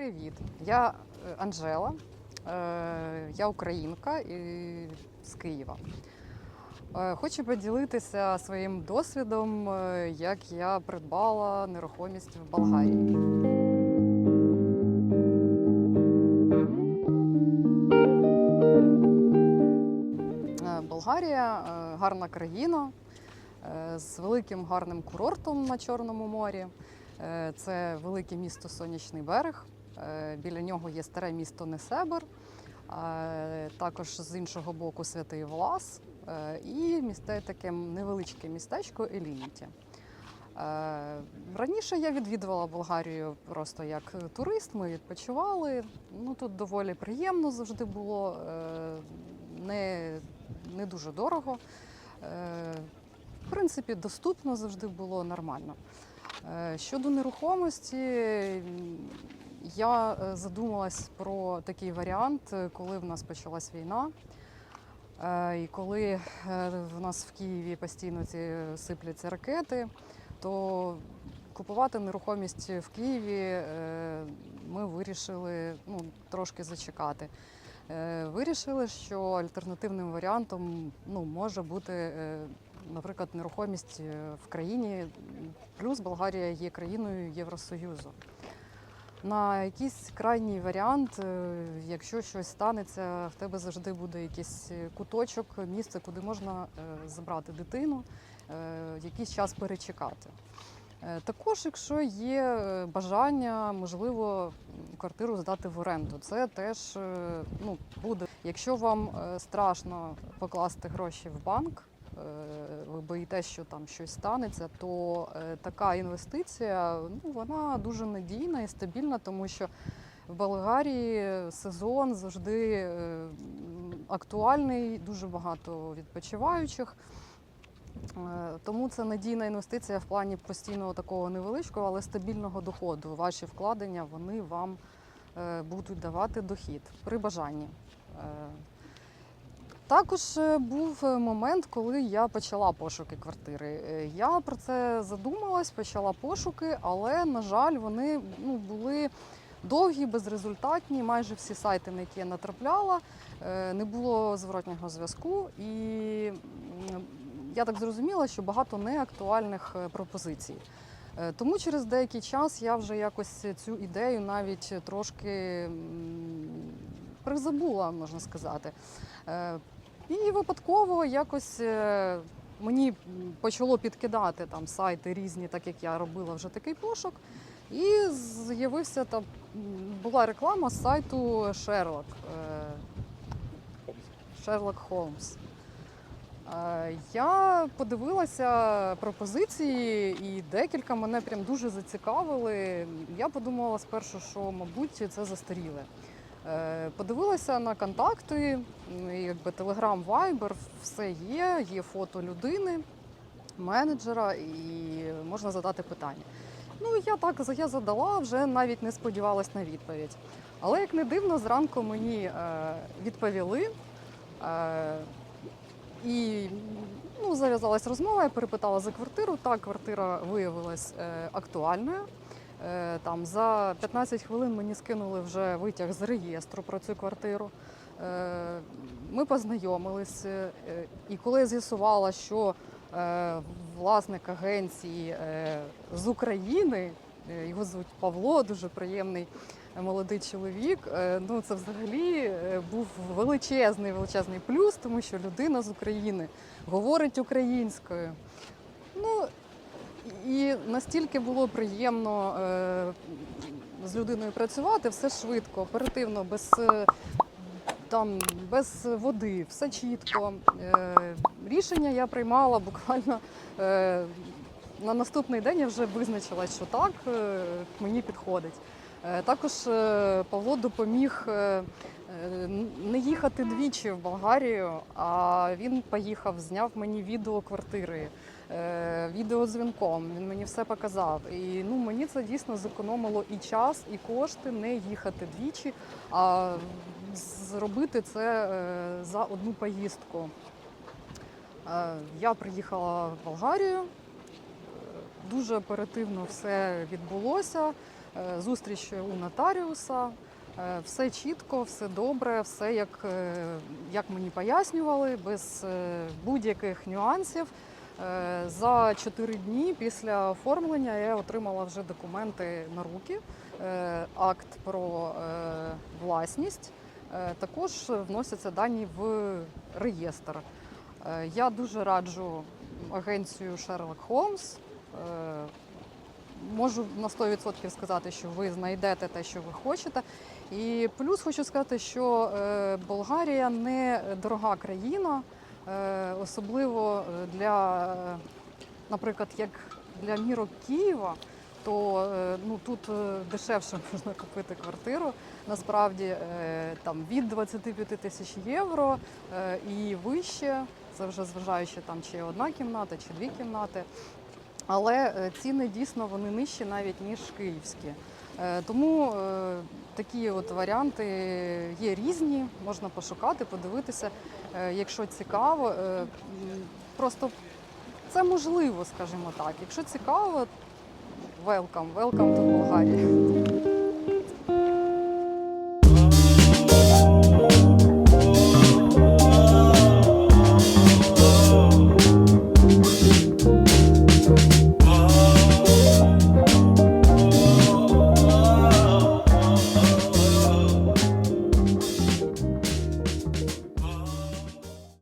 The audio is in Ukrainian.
Привіт, я е, Анжела, е, я українка і з Києва. Е, Хочу поділитися своїм досвідом, як я придбала нерухомість в Болгарії. Болгарія гарна країна з великим гарним курортом на Чорному морі. Це велике місто Сонячний берег. Е, Біля нього є старе місто Несебер, е, також з іншого боку Святий Влас е, і місте таке невеличке містечко Елініті. Раніше я відвідувала Болгарію просто як турист. Ми відпочивали. Ну тут доволі приємно завжди було, не, не дуже дорого. В принципі, доступно завжди було нормально. Щодо нерухомості, я е, задумалась про такий варіант, е, коли в нас почалась війна. Е, І коли в нас в Києві постійно ці сипляться ракети, то купувати нерухомість в Києві ми вирішили ну, трошки зачекати. Вирішили, що альтернативним варіантом ну, може бути, наприклад, нерухомість в країні, плюс Болгарія є країною Євросоюзу. На якийсь крайній варіант, е, якщо щось станеться, в тебе завжди буде якийсь е, куточок, місце, куди можна е, забрати дитину, якийсь час перечекати. Також, якщо є бажання, можливо, квартиру здати в оренду. Це теж ну, буде. Якщо вам страшно покласти гроші в банк, ви боїтесь, що там щось станеться, то е, така інвестиція ну, вона дуже надійна і стабільна, тому що в Болгарії сезон завжди е, актуальний, дуже багато відпочиваючих. Е, Тому це надійна інвестиція в плані постійного такого невеличкого, але стабільного доходу. Ваші вкладення вони вам е, будуть давати дохід при бажанні. Також е, був е, момент, коли я почала пошуки квартири. Е, Я про це задумалась, почала пошуки, але, на жаль, вони ну, були довгі, безрезультатні. Майже всі сайти, на які я натрапляла, не було зворотнього зв'язку. І я так зрозуміла, що багато неактуальних пропозицій. Тому через деякий час я вже якось цю ідею навіть трошки призабула, можна сказати. І випадково якось е, мені почало підкидати там сайти різні, так як я робила вже такий пошук. І з'явився там була реклама з сайту Sherlock Holmes. Е, Я подивилася пропозиції, і декілька мене прям дуже зацікавили. Я подумала спершу, що, мабуть, це застаріле. Е, Подивилася на контакти, якби Viber, все є, є фото людини, менеджера, і можна задати питання. Ну, я так я задала, вже навіть не сподівалась на відповідь. Але як не дивно, зранку мені е, відповіли. Е, і ну, зав'язалась розмова, я перепитала за квартиру. Так, квартира виявилась актуальною. Е, там за 15 хвилин мені скинули вже витяг з реєстру про цю квартиру. Е, ми познайомились, е, і коли я з'ясувала, що власник агенції з України, його звуть Павло, дуже приємний молодий чоловік. Ну це взагалі був величезний величезний плюс, тому що людина з України говорить українською. Ну і настільки було приємно е, з людиною працювати, все швидко, оперативно, без. е, Там без води, все чітко. Е, рішення я приймала буквально на наступний день я вже визначилась, що так мені підходить. Також Павло допоміг не їхати двічі в Болгарію, а він поїхав, зняв мені відео квартири, е, відеодзвінком. Він мені все показав. І ну, мені це дійсно зекономило і час, і кошти не їхати двічі, а зробити це е, за одну поїздку. Е, Я приїхала в Болгарію. Дуже оперативно все відбулося. зустріч у нотаріуса. Все чітко, все добре, все як, як мені пояснювали, без будь-яких нюансів. Е, За 4 дні після оформлення я отримала вже документи на руки, е, акт про е, власність. Також вносяться дані в реєстр. Я дуже раджу агенцію Holmes. Е, Можу на 100% сказати, що ви знайдете те, що ви хочете. І плюс хочу сказати, що Болгарія не дорога країна, особливо е, для, е, наприклад, як для мірок Києва, то е, ну, тут е, дешевше можна купити квартиру. Насправді е, там від 25 тисяч євро е, і вище. Це вже зважаючи там чи одна кімната, чи дві кімнати. Але е, ціни дійсно вони нижчі навіть ніж київські. Е, Тому е, такі от варіанти є різні, можна пошукати, подивитися, Е, якщо цікаво. Просто це можливо, скажімо так. Якщо цікаво, welcome, welcome до Болгарія.